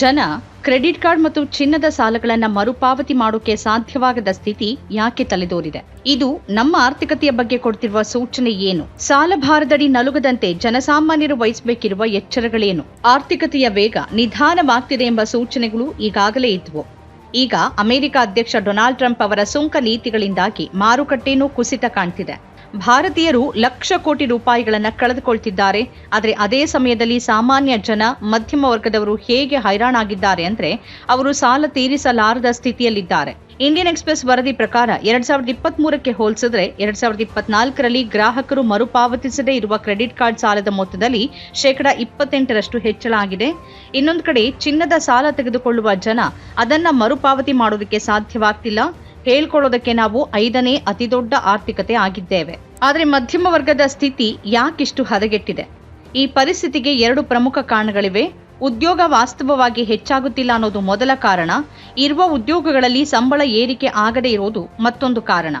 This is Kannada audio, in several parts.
ಜನ ಕ್ರೆಡಿಟ್ ಕಾರ್ಡ್ ಮತ್ತು ಚಿನ್ನದ ಸಾಲಗಳನ್ನು ಮರುಪಾವತಿ ಮಾಡೋಕೆ ಸಾಧ್ಯವಾಗದ ಸ್ಥಿತಿ ಯಾಕೆ ತಲೆದೋರಿದೆ? ಇದು ನಮ್ಮ ಆರ್ಥಿಕತೆಯ ಬಗ್ಗೆ ಕೊಡ್ತಿರುವ ಸೂಚನೆ ಏನು? ಸಾಲಭಾರದಡಿ ನಲುಗದಂತೆ ಜನಸಾಮಾನ್ಯರು ವಹಿಸಬೇಕಿರುವ ಎಚ್ಚರಗಳೇನು? ಆರ್ಥಿಕತೆಯ ವೇಗ ನಿಧಾನವಾಗ್ತಿದೆ ಎಂಬ ಸೂಚನೆಗಳು ಈಗಾಗಲೇ ಇದ್ವು. ಈಗ ಅಮೆರಿಕ ಅಧ್ಯಕ್ಷ ಡೊನಾಲ್ಡ್ ಟ್ರಂಪ್ ಅವರ ಸುಂಕ ನೀತಿಗಳಿಂದಾಗಿ ಮಾರುಕಟ್ಟೆಯೂ ಕುಸಿತ ಕಾಣ್ತಿದೆ. ಭಾರತೀಯರು ಲಕ್ಷ ಕೋಟಿ ರೂಪಾಯಿಗಳನ್ನು ಕಳೆದುಕೊಳ್ತಿದ್ದಾರೆ. ಆದರೆ ಅದೇ ಸಮಯದಲ್ಲಿ ಸಾಮಾನ್ಯ ಜನ, ಮಧ್ಯಮ ವರ್ಗದವರು ಹೇಗೆ ಹೈರಾಣಾಗಿದ್ದಾರೆ ಅಂದರೆ ಅವರು ಸಾಲ ತೀರಿಸಲಾರದ ಸ್ಥಿತಿಯಲ್ಲಿದ್ದಾರೆ. ಇಂಡಿಯನ್ ಎಕ್ಸ್ಪ್ರೆಸ್ ವರದಿ ಪ್ರಕಾರ ಎರಡ್ ಸಾವಿರದ ಇಪ್ಪತ್ತ್ ಮೂರಕ್ಕೆ ಹೋಲಿಸಿದ್ರೆ ಎರಡ್ ಸಾವಿರದ ಇಪ್ಪತ್ನಾಲ್ಕರಲ್ಲಿ ಗ್ರಾಹಕರು ಮರುಪಾವತಿಸದೇ ಇರುವ ಕ್ರೆಡಿಟ್ ಕಾರ್ಡ್ ಸಾಲದ ಮೊತ್ತದಲ್ಲಿ ಶೇಕಡ ಇಪ್ಪತ್ತೆಂಟರಷ್ಟು ಹೆಚ್ಚಳ ಆಗಿದೆ. ಇನ್ನೊಂದು ಕಡೆ ಚಿನ್ನದ ಸಾಲ ತೆಗೆದುಕೊಳ್ಳುವ ಜನ ಅದನ್ನು ಮರುಪಾವತಿ ಮಾಡೋದಕ್ಕೆ ಸಾಧ್ಯವಾಗ್ತಿಲ್ಲ. ಹೇಳ್ಕೊಳ್ಳೋದಕ್ಕೆ ನಾವು ಐದನೇ ಅತಿದೊಡ್ಡ ಆರ್ಥಿಕತೆ ಆಗಿದ್ದೇವೆ. ಆದರೆ ಮಧ್ಯಮ ವರ್ಗದ ಸ್ಥಿತಿ ಯಾಕಿಷ್ಟು ಹದಗೆಟ್ಟಿದೆ? ಈ ಪರಿಸ್ಥಿತಿಗೆ ಎರಡು ಪ್ರಮುಖ ಕಾರಣಗಳಿವೆ. ಉದ್ಯೋಗ ವಾಸ್ತವವಾಗಿ ಹೆಚ್ಚಾಗುತ್ತಿಲ್ಲ ಅನ್ನೋದು ಮೊದಲ ಕಾರಣ. ಇರುವ ಉದ್ಯೋಗಗಳಲ್ಲಿ ಸಂಬಳ ಏರಿಕೆ ಆಗದೇ ಇರೋದು ಮತ್ತೊಂದು ಕಾರಣ.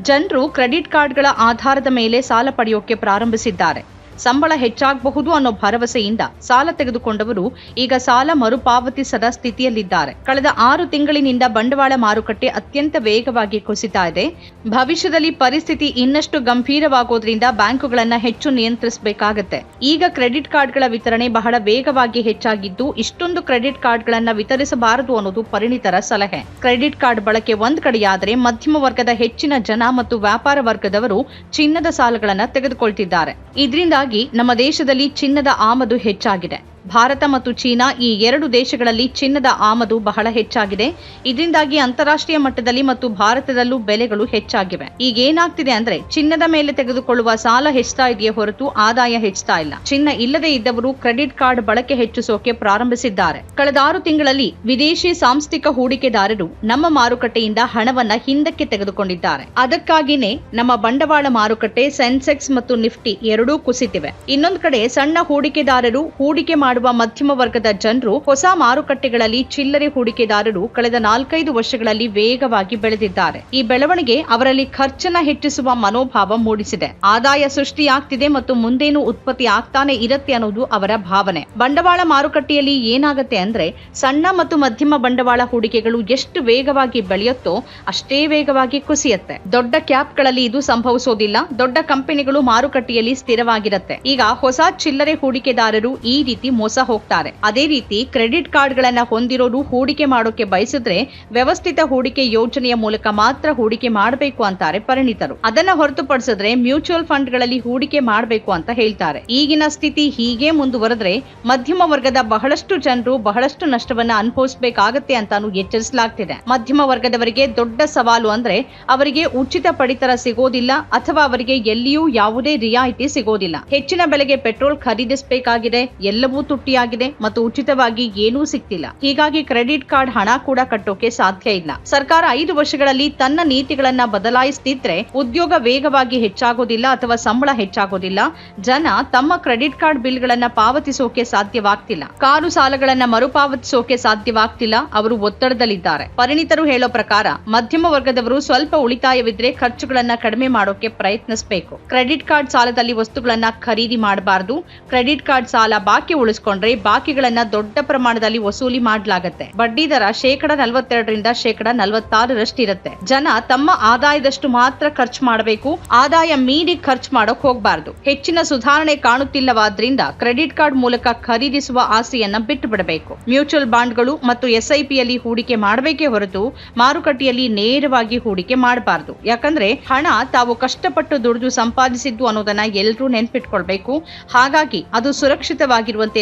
ಜನರು ಕ್ರೆಡಿಟ್ ಕಾರ್ಡ್ಗಳ ಆಧಾರದ ಮೇಲೆ ಸಾಲ ಪಡೆಯೋಕೆ ಪ್ರಾರಂಭಿಸಿದ್ದಾರೆ. ಸಂಬಳ ಹೆಚ್ಚಾಗಬಹುದು ಅನ್ನೋ ಭರವಸೆಯಿಂದ ಸಾಲ ತೆಗೆದುಕೊಂಡವರು ಈಗ ಸಾಲ ಮರುಪಾವತಿಸದ ಸ್ಥಿತಿಯಲ್ಲಿದ್ದಾರೆ. ಕಳೆದ ಆರು ತಿಂಗಳಿನಿಂದ ಬಂಡವಾಳ ಮಾರುಕಟ್ಟೆ ಅತ್ಯಂತ ವೇಗವಾಗಿ ಕುಸಿತಾ ಇದೆ. ಭವಿಷ್ಯದಲ್ಲಿ ಪರಿಸ್ಥಿತಿ ಇನ್ನಷ್ಟು ಗಂಭೀರವಾಗೋದ್ರಿಂದ ಬ್ಯಾಂಕುಗಳನ್ನ ಹೆಚ್ಚು ನಿಯಂತ್ರಿಸಬೇಕಾಗತ್ತೆ. ಈಗ ಕ್ರೆಡಿಟ್ ಕಾರ್ಡ್ಗಳ ವಿತರಣೆ ಬಹಳ ವೇಗವಾಗಿ ಹೆಚ್ಚಾಗಿದ್ದು, ಇಷ್ಟೊಂದು ಕ್ರೆಡಿಟ್ ಕಾರ್ಡ್ಗಳನ್ನ ವಿತರಿಸಬಾರದು ಅನ್ನೋದು ಪರಿಣಿತರ ಸಲಹೆ. ಕ್ರೆಡಿಟ್ ಕಾರ್ಡ್ ಬಳಕೆ ಒಂದ್ ಕಡೆಯಾದರೆ ಮಧ್ಯಮ ವರ್ಗದ ಹೆಚ್ಚಿನ ಜನ ಮತ್ತು ವ್ಯಾಪಾರ ವರ್ಗದವರು ಚಿನ್ನದ ಸಾಲಗಳನ್ನು ತೆಗೆದುಕೊಳ್ತಿದ್ದಾರೆ. ಇದರಿಂದಾಗಿ ನಮ್ಮ ದೇಶದಲ್ಲಿ ಚಿನ್ನದ ಆಮದು ಹೆಚ್ಚಾಗಿದೆ. ಭಾರತ ಮತ್ತು ಚೀನಾ ಈ ಎರಡು ದೇಶಗಳಲ್ಲಿ ಚಿನ್ನದ ಆಮದು ಬಹಳ ಹೆಚ್ಚಾಗಿದೆ. ಇದರಿಂದಾಗಿ ಅಂತಾರಾಷ್ಟ್ರೀಯ ಮಟ್ಟದಲ್ಲಿ ಮತ್ತು ಭಾರತದಲ್ಲೂ ಬೆಲೆಗಳು ಹೆಚ್ಚಾಗಿವೆ. ಈಗ ಏನಾಗ್ತಿದೆ ಅಂದ್ರೆ ಚಿನ್ನದ ಮೇಲೆ ತೆಗೆದುಕೊಳ್ಳುವ ಸಾಲ ಹೆಚ್ಚುತ್ತಾ ಇದೆಯೇ ಹೊರತು ಆದಾಯ ಹೆಚ್ಚುತ್ತಾ ಇಲ್ಲ. ಚಿನ್ನ ಇಲ್ಲದೆ ಇದ್ದವರು ಕ್ರೆಡಿಟ್ ಕಾರ್ಡ್ ಬಳಕೆ ಹೆಚ್ಚಿಸೋಕೆ ಪ್ರಾರಂಭಿಸಿದ್ದಾರೆ. ಕಳೆದ ಆರು ತಿಂಗಳಲ್ಲಿ ವಿದೇಶಿ ಸಾಂಸ್ಥಿಕ ಹೂಡಿಕೆದಾರರು ನಮ್ಮ ಮಾರುಕಟ್ಟೆಯಿಂದ ಹಣವನ್ನ ಹಿಂದಕ್ಕೆ ತೆಗೆದುಕೊಂಡಿದ್ದಾರೆ. ಅದಕ್ಕಾಗಿನೇ ನಮ್ಮ ಬಂಡವಾಳ ಮಾರುಕಟ್ಟೆ, ಸೆನ್ಸೆಕ್ಸ್ ಮತ್ತು ನಿಫ್ಟಿ ಎರಡೂ ಕುಸಿತಿವೆ. ಇನ್ನೊಂದು ಕಡೆ ಸಣ್ಣ ಹೂಡಿಕೆದಾರರು ಹೂಡಿಕೆ ಮಾಡುವ ಮಧ್ಯಮ ವರ್ಗದ ಜನರು ಹೊಸ ಮಾರುಕಟ್ಟೆಗಳಲ್ಲಿ ಚಿಲ್ಲರೆ ಹೂಡಿಕೆದಾರರು ಕಳೆದ ನಾಲ್ಕೈದು ವರ್ಷಗಳಲ್ಲಿ ವೇಗವಾಗಿ ಬೆಳೆದಿದ್ದಾರೆ. ಈ ಬೆಳವಣಿಗೆ ಅವರಲ್ಲಿ ಖರ್ಚನ್ನ ಹೆಚ್ಚಿಸುವ ಮನೋಭಾವ ಮೂಡಿಸಿದೆ. ಆದಾಯ ಸೃಷ್ಟಿಯಾಗ್ತಿದೆ ಮತ್ತು ಮುಂದೇನು ಉತ್ಪತ್ತಿ ಆಗ್ತಾನೆ ಇರುತ್ತೆ ಅನ್ನೋದು ಅವರ ಭಾವನೆ. ಬಂಡವಾಳ ಮಾರುಕಟ್ಟೆಯಲ್ಲಿ ಏನಾಗುತ್ತೆ ಅಂದ್ರೆ ಸಣ್ಣ ಮತ್ತು ಮಧ್ಯಮ ಬಂಡವಾಳ ಹೂಡಿಕೆಗಳು ಎಷ್ಟು ವೇಗವಾಗಿ ಬೆಳೆಯುತ್ತೋ ಅಷ್ಟೇ ವೇಗವಾಗಿ ಕುಸಿಯತ್ತೆ. ದೊಡ್ಡ ಕ್ಯಾಪ್ಗಳಲ್ಲಿ ಇದು ಸಂಭವಿಸೋದಿಲ್ಲ. ದೊಡ್ಡ ಕಂಪನಿಗಳು ಮಾರುಕಟ್ಟೆಯಲ್ಲಿ ಸ್ಥಿರವಾಗಿರುತ್ತೆ. ಈಗ ಹೊಸ ಚಿಲ್ಲರೆ ಹೂಡಿಕೆದಾರರು ಈ ರೀತಿ ಮೋಸ ಹೋಗ್ತಾರೆ. ಅದೇ ರೀತಿ ಕ್ರೆಡಿಟ್ ಕಾರ್ಡ್ಗಳನ್ನ ಹೊಂದಿರೋರು ಹೂಡಿಕೆ ಮಾಡೋಕೆ ಬಯಸಿದ್ರೆ ವ್ಯವಸ್ಥಿತ ಹೂಡಿಕೆ ಯೋಜನೆಯ ಮೂಲಕ ಮಾತ್ರ ಹೂಡಿಕೆ ಮಾಡಬೇಕು ಅಂತಾರೆ ಪರಿಣಿತರು. ಅದನ್ನ ಹೊರತುಪಡಿಸಿದ್ರೆ ಮ್ಯೂಚುವಲ್ ಫಂಡ್ಗಳಲ್ಲಿ ಹೂಡಿಕೆ ಮಾಡಬೇಕು ಅಂತ ಹೇಳ್ತಾರೆ. ಈಗಿನ ಸ್ಥಿತಿ ಹೀಗೆ ಮುಂದುವರೆದ್ರೆ ಮಧ್ಯಮ ವರ್ಗದ ಬಹಳಷ್ಟು ಜನರು ಬಹಳಷ್ಟು ನಷ್ಟವನ್ನ ಅನುಭವಿಸಬೇಕಾಗತ್ತೆ ಅಂತಾನು ಎಚ್ಚರಿಸಲಾಗ್ತಿದೆ. ಮಧ್ಯಮ ವರ್ಗದವರಿಗೆ ದೊಡ್ಡ ಸವಾಲು ಅಂದ್ರೆ ಅವರಿಗೆ ಉಚಿತ ಪಡಿತರ ಸಿಗೋದಿಲ್ಲ ಅಥವಾ ಅವರಿಗೆ ಎಲ್ಲಿಯೂ ಯಾವುದೇ ರಿಯಾಯಿತಿ ಸಿಗೋದಿಲ್ಲ. ಹೆಚ್ಚಿನ ಬೆಲೆಗೆ ಪೆಟ್ರೋಲ್ ಖರೀದಿಸಬೇಕಾಗಿದೆ. ಎಲ್ಲವೂ ತುಟ್ಟಿಯಾಗಿದೆ ಮತ್ತು ಉಚಿತವಾಗಿ ಏನೂ ಸಿಗ್ತಿಲ್ಲ. ಹೀಗಾಗಿ ಕ್ರೆಡಿಟ್ ಕಾರ್ಡ್ ಹಣ ಕೂಡ ಕಟ್ಟೋಕೆ ಸಾಧ್ಯ ಇಲ್ಲ. ಸರ್ಕಾರ ಐದು ವರ್ಷಗಳಲ್ಲಿ ತನ್ನ ನೀತಿಗಳನ್ನ ಬದಲಾಯಿಸ್ತಿದ್ರೆ ಉದ್ಯೋಗ ವೇಗವಾಗಿ ಹೆಚ್ಚಾಗೋದಿಲ್ಲ ಅಥವಾ ಸಂಬಳ ಹೆಚ್ಚಾಗೋದಿಲ್ಲ. ಜನ ತಮ್ಮ ಕ್ರೆಡಿಟ್ ಕಾರ್ಡ್ ಬಿಲ್ಗಳನ್ನ ಪಾವತಿಸೋಕೆ ಸಾಧ್ಯವಾಗ್ತಿಲ್ಲ. ಕಾರು ಸಾಲಗಳನ್ನ ಮರುಪಾವತಿಸೋಕೆ ಸಾಧ್ಯವಾಗ್ತಿಲ್ಲ. ಅವರು ಒತ್ತಡದಲ್ಲಿದ್ದಾರೆ. ಪರಿಣಿತರು ಹೇಳೋ ಪ್ರಕಾರ ಮಧ್ಯಮ ವರ್ಗದವರು ಸ್ವಲ್ಪ ಉಳಿತಾಯವಿದ್ರೆ ಖರ್ಚುಗಳನ್ನ ಕಡಿಮೆ ಮಾಡೋಕೆ ಪ್ರಯತ್ನಿಸಬೇಕು. ಕ್ರೆಡಿಟ್ ಕಾರ್ಡ್ ಸಾಲದಲ್ಲಿ ವಸ್ತುಗಳನ್ನ ಖರೀದಿ ಮಾಡಬಾರದು. ಕ್ರೆಡಿಟ್ ಕಾರ್ಡ್ ಸಾಲ ಬಾಕಿ ಉಳಿಸ್ಕೊಂಡ್ರೆ ಬಾಕಿಗಳನ್ನ ದೊಡ್ಡ ಪ್ರಮಾಣದಲ್ಲಿ ವಸೂಲಿ ಮಾಡಲಾಗತ್ತೆ. ಬಡ್ಡಿ ದರ ಶೇಕಡ ನಲವತ್ತೆರಡರಿಂದ ಶೇಕಡ ನಲವತ್ತಾರರಷ್ಟಿರುತ್ತೆ. ಜನ ತಮ್ಮ ಆದಾಯದಷ್ಟು ಮಾತ್ರ ಖರ್ಚು ಮಾಡಬೇಕು, ಆದಾಯ ಮೀರಿ ಖರ್ಚು ಮಾಡೋಕ್ ಹೋಗಬಾರದು. ಹೆಚ್ಚಿನ ಸುಧಾರಣೆ ಕಾಣುತ್ತಿಲ್ಲವಾದ್ರಿಂದ ಕ್ರೆಡಿಟ್ ಕಾರ್ಡ್ ಮೂಲಕ ಖರೀದಿಸುವ ಆಸೆಯನ್ನ ಬಿಟ್ಟು ಬಿಡಬೇಕು ಮ್ಯೂಚುವಲ್ ಬಾಂಡ್ಗಳು ಮತ್ತು ಎಸ್ಐಪಿಯಲ್ಲಿ ಹೂಡಿಕೆ ಮಾಡಬೇಕೇ ಹೊರತು ಮಾರುಕಟ್ಟೆಯಲ್ಲಿ ನೇರವಾಗಿ ಹೂಡಿಕೆ ಮಾಡಬಾರದು. ಯಾಕಂದ್ರೆ ಹಣ ತಾವು ಕಷ್ಟಪಟ್ಟು ದುಡಿದು ಸಂಪಾದಿಸಿದ್ದು ಅನ್ನೋದನ್ನ ಎಲ್ಲರೂ ನೆನ್ಪಿಟ್ಕೊಳ್ಬೇಕು. ಹಾಗಾಗಿ ಅದು ಸುರಕ್ಷಿತವಾಗಿರುವಂತೆ